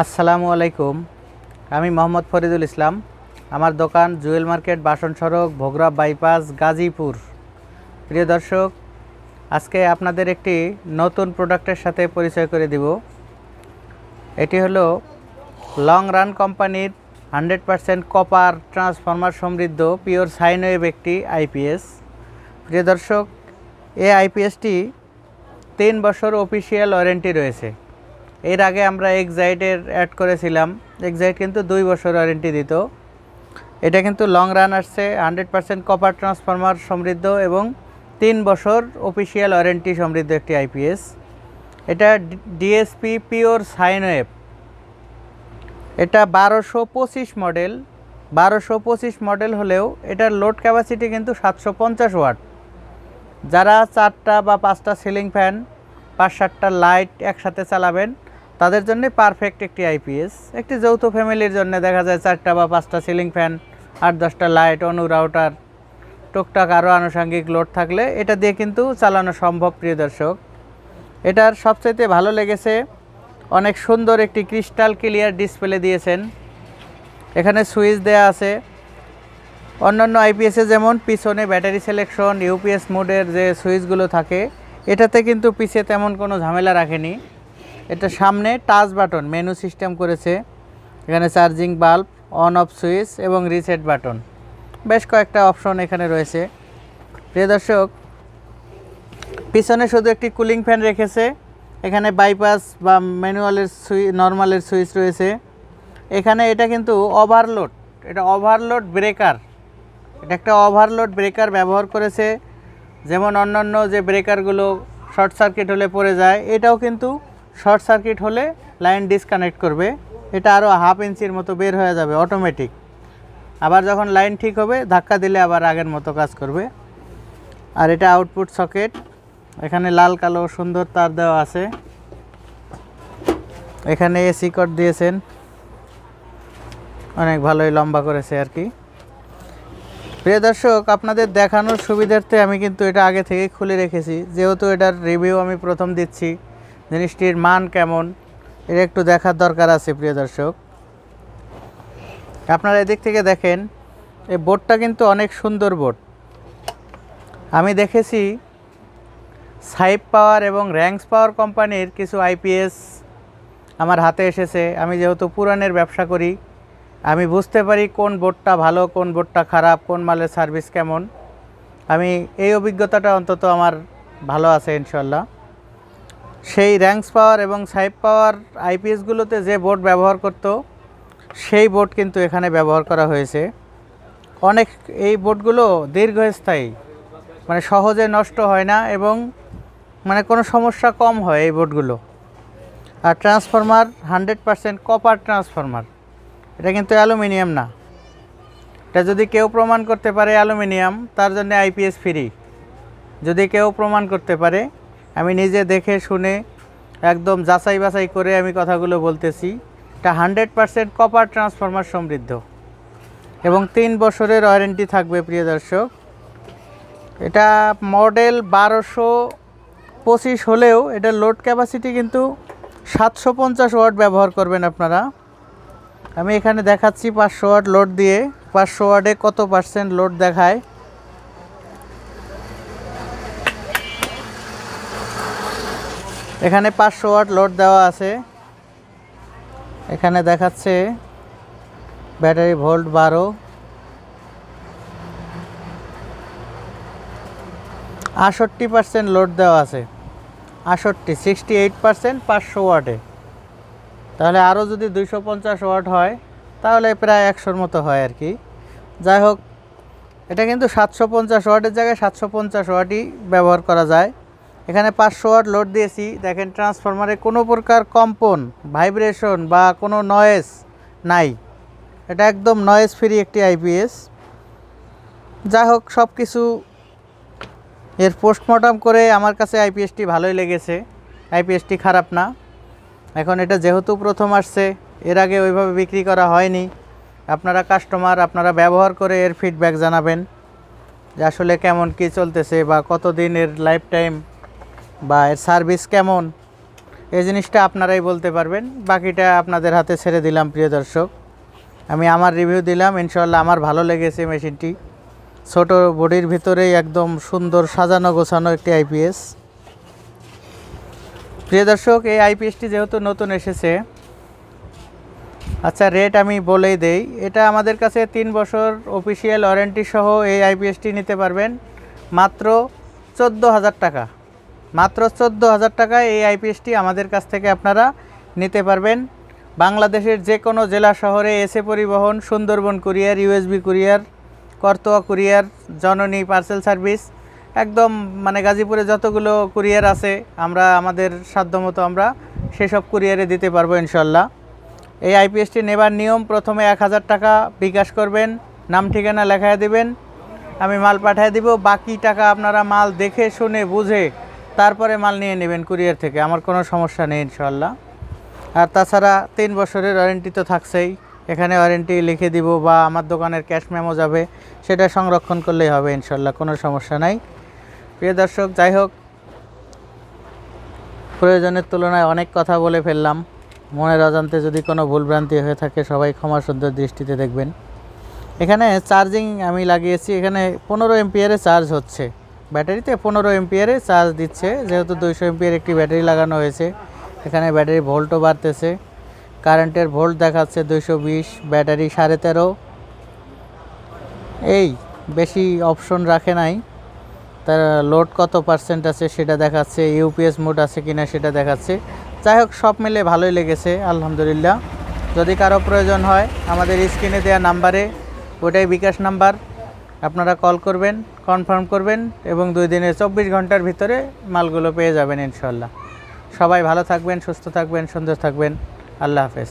আসসালামু আলাইকুম। আমি মোহাম্মদ ফরিদুল ইসলাম। আমার দোকান জুয়েল মার্কেট বাসন সড়ক, ভোগরা বাইপাস, গাজীপুর। প্রিয় দর্শক, আজকে আপনাদের একটি নতুন প্রোডাক্টের সাথে পরিচয় করে দিব। এটি হলো লং রান কোম্পানির হান্ড্রেড পারসেন্ট কপার ট্রান্সফরমার সমৃদ্ধ পিওর সাইন ওয়েভ একটি আইপিএস। প্রিয় দর্শক, এই আইপিএসটি তিন বছর অফিসিয়াল ওয়ারেন্টি রয়েছে। এর আগে আমরা এক্সাইটের অ্যাড করেছিলাম। এক্সাইট কিন্তু দুই বছর ওয়ারেন্টি দিত। এটা কিন্তু লং রান আসছে হান্ড্রেড পারসেন্ট কপার ট্রান্সফরমার সমৃদ্ধ এবং তিন বছর অফিসিয়াল ওয়ারেন্টি সমৃদ্ধ একটি আইপিএস এটা ডিএসপি পিওর সাইনওয়েভ এটা বারোশো পঁচিশ মডেল বারোশো পঁচিশ মডেল হলেও এটার লোড ক্যাপাসিটি কিন্তু সাতশো পঞ্চাশ ওয়াট যারা চারটা বা পাঁচটা সিলিং ফ্যান পাঁচ সাতটা লাইট একসাথে চালাবেন তাদের জন্য পারফেক্ট একটি আইপিএস একটি যৌথ ফ্যামিলির জন্য দেখা যায় চারটা বা পাঁচটা সিলিং ফ্যান আট দশটা লাইট অনু রাউটার টুকটাক আরও আনুষঙ্গিক লোড থাকলে এটা দিয়ে কিন্তু চালানো সম্ভব, প্রিয় দর্শক। এটার সবচাইতে ভালো লেগেছে, অনেক সুন্দর একটি ক্রিস্টাল ক্লিয়ার ডিসপ্লে দিয়েছেন। এখানে সুইচ দেয়া আছে। অন্যান্য আইপিএসে যেমন পিছনে ব্যাটারি সিলেকশন ইউপিএস মোডের যে সুইচগুলো থাকে, এটাতে কিন্তু পিছে তেমন কোনো ঝামেলা রাখেনি। এটা সামনে টাচ বাটন মেনু সিস্টেম করেছে। এখানে charging bulb on off switch এবং রিসেট বাটন বেশ কয়েকটা অপশন এখানে রয়েছে। প্রিয় দর্শক, পিছনে শুধু একটি কুলিং ফ্যান রেখেছে। এখানে বাইপাস বা ম্যানুয়ালের সুই নর্মালের সুইচ রয়েছে। এখানে এটা কিন্তু ওভারলোড এটা ওভারলোড ব্রেকার এটা একটা ওভারলোড ব্রেকার ব্যবহার করেছে। যেমন অন্যান্য যে ব্রেকারগুলো শর্ট সার্কিট হলে পড়ে যায়, এটাও কিন্তু শর্ট সার্কিট হলে লাইন ডিসকানেক্ট করবে। এটা আরও হাফ ইঞ্চির মতো বের হয়ে যাবে অটোমেটিক আবার যখন লাইন ঠিক হবে, ধাক্কা দিলে আবার আগের মতো কাজ করবে। আর এটা আউটপুট সকেট এখানে লাল, কালো, সুন্দর তার দেওয়া আছে। এখানে এসি কট দিয়েছেন। অনেক ভালোই লম্বা করেছে আর কি। প্রিয় দর্শক, আপনাদের দেখানোর সুবিধার্থে আমি কিন্তু এটা আগে থেকে খুলে রেখেছি। যেহেতু এটার রিভিউ আমি প্রথম দিচ্ছি। জিনিসটির মান কেমন, এটা একটু দেখার দরকার আছে, প্রিয় দর্শক। আপনারা এদিক থেকে দেখেন, এই বোর্ডটা কিন্তু অনেক সুন্দর বোর্ড আমি দেখেছি সাইপ পাওয়ার এবং র্যাঙ্কস পাওয়ার কোম্পানির কিছু আইপিএস আমার হাতে এসেছে। আমি যেহেতু পুরানের ব্যবসা করি, আমি বুঝতে পারি কোন বোর্ডটা ভালো, কোন বোর্ডটা খারাপ, কোন মালের সার্ভিস কেমন। আমি এই অভিজ্ঞতাটা অন্তত আমার ভালো আছে ইনশাল্লাহ সেই র্যাঙ্কস পাওয়ার এবং সাইপ পাওয়ার আইপিএসগুলোতে যে বোর্ড ব্যবহার করত, সেই বোর্ড কিন্তু এখানে ব্যবহার করা হয়েছে। অনেক এই বোর্ডগুলো দীর্ঘস্থায়ী মানে সহজে নষ্ট হয় না এবং মানে কোনো সমস্যা কম হয় এই বোর্ডগুলো আর transformer hundred percent copper transformer এটা কিন্তু অ্যালুমিনিয়াম না। এটা যদি কেউ প্রমাণ করতে পারে অ্যালুমিনিয়াম, তার জন্য আইপিএস ফ্রি যদি কেউ প্রমাণ করতে পারে আমি নিজে দেখে শুনে একদম যাচাই বাছাই করে আমি কথাগুলো বলতেছি। এটা হান্ড্রেড পারসেন্ট কপার ট্রান্সফরমার সমৃদ্ধ। এবং তিন বছরের ওয়ারেন্টি থাকবে, প্রিয় দর্শক। এটা মডেল বারোশো পঁচিশ হলেও এটা লোড ক্যাপাসিটি কিন্তু সাতশো পঞ্চাশ ওয়াট ব্যবহার করবেন আপনারা। আমি এখানে দেখাচ্ছি পাঁচশো ওয়াট লোড দিয়ে। পাঁচশো ওয়াটে কত পার্সেন্ট লোড দেখায়? এখানে পাঁচশো ওয়াট লোড দেওয়া আছে। এখানে দেখাচ্ছে ব্যাটারি ভোল্ট বারো। আষট্টি পার্সেন্ট লোড দেওয়া আছে। আষট্টি সিক্সটি এইট পার্সেন্ট পাঁচশো ওয়াটে। তাহলে আরও যদি দুইশো পঞ্চাশ ওয়াট হয়, তাহলে প্রায় একশোর মতো হয় আর কি। যাই হোক, এটা কিন্তু সাতশো পঞ্চাশ ওয়াটের জায়গায় সাতশো পঞ্চাশ ওয়াটই ব্যবহার করা যায়। এখানে পাঁচশো ওয়াট লোড দিয়েছি। দেখেন ট্রান্সফরমারে কোনো প্রকার কম্পন, ভাইব্রেশন বা কোনো নয়েজ নাই। এটা একদম নয়েজ ফ্রি একটি আইপিএস যাই হোক সব কিছু এর পোস্টমর্টম করে আমার কাছে আইপিএসটি ভালোই লেগেছে। আইপিএসটি খারাপ না। এখন এটা যেহেতু প্রথম আসছে, এর আগে ওইভাবে বিক্রি করা হয়নি। আপনারা কাস্টমার আপনারা ব্যবহার করে এর ফিডব্যাক জানাবেন যে আসলে কেমন, কি চলতেছে বা কতদিন এর লাইফ টাইম বা এর সার্ভিস কেমন? এই জিনিসটা আপনারাই বলতে পারবেন। বাকিটা আপনাদের হাতে ছেড়ে দিলাম, প্রিয় দর্শক। আমি আমার রিভিউ দিলাম ইনশাল্লাহ আমার ভালো লেগেছে মেশিনটি ছোট বডির ভিতরেই একদম সুন্দর সাজানো গোছানো একটি আইপিএস প্রিয় দর্শক, এই আইপিএসটি যেহেতু নতুন এসেছে আচ্ছা রেট আমি বলেই দেই, এটা আমাদের কাছে তিন বছর অফিসিয়াল ওয়ারেন্টি সহ এই আইপিএসটি নিতে পারবেন। মাত্র চোদ্দ হাজার টাকা। মাত্র চোদ্দ হাজার টাকায় এই আইপিএসটি আমাদের কাছ থেকে আপনারা নিতে পারবেন। বাংলাদেশের যে কোনো জেলা শহরে এসে পরিবহন, Sundarban courier USB courier, Karatoya courier, Janani parcel service, একদম মানে গাজীপুরে যতগুলো কুরিয়ার আছে, আমরা, আমাদের সাধ্যমতো আমরা সেসব কুরিয়ারে দিতে পারব ইনশাল্লাহ। এই আইপিএসটি নেবার নিয়ম, প্রথমে এক হাজার টাকা বিকাশ করবেন, নাম ঠিকানা লেখায় দিবেন, আমি মাল পাঠিয়ে দিব, বাকি টাকা আপনারা মাল দেখে, শুনে, বুঝে তারপরে মাল নিয়ে নেবেন কুরিয়ার থেকে, আমার কোনো সমস্যা নেই ইনশাল্লাহ আর তাছাড়া তিন বছরের ওয়ারেন্টি তো থাকছেই, এখানে ওয়ারেন্টি লিখে দিব বা আমার দোকানের ক্যাশ মেমো যাবে, সেটা সংরক্ষণ করলেই হবে ইনশাল্লাহ কোনো সমস্যা নাই। প্রিয় দর্শক, যাই হোক, প্রয়োজনের তুলনায় অনেক কথা বলে ফেললাম, মনের অজান্তে যদি কোনো ভুলভ্রান্তি হয়ে থাকে সবাই ক্ষমা সুন্দর দৃষ্টিতে দেখবেন। এখানে চার্জিং আমি লাগিয়েছি, এখানে পনেরো এমপিয়ারে চার্জ হচ্ছে। ব্যাটারিতে পনেরো এমপিয়ারে চার্জ দিচ্ছে। যেহেতু দুইশো এমপিয়ার একটি ব্যাটারি লাগানো হয়েছে, এখানে ব্যাটারি ভোল্টও বাড়তেছে। কারেন্টের ভোল্ট দেখাচ্ছে দুইশো বিশ, ব্যাটারি সাড়ে তেরো। এই, বেশি অপশন রাখে নাই। তার লোড কত পার্সেন্ট আছে সেটা দেখাচ্ছে ইউপিএস মোড আছে কিনা সেটা দেখাচ্ছে। যাই হোক, সব মিলে ভালোই লেগেছে, আলহামদুলিল্লাহ। যদি কারও প্রয়োজন হয়, আমাদের স্ক্রিনে দেওয়া নাম্বারে, ওটাই বিকাশ নাম্বার। আপনারা কল করবেন কনফার্ম করবেন এবং দুই দিনে চব্বিশ ঘণ্টার ভিতরে মালগুলো পেয়ে যাবেন ইনশাল্লাহ সবাই ভালো থাকবেন, সুস্থ থাকবেন, সুন্দর থাকবেন। আল্লাহ হাফেজ।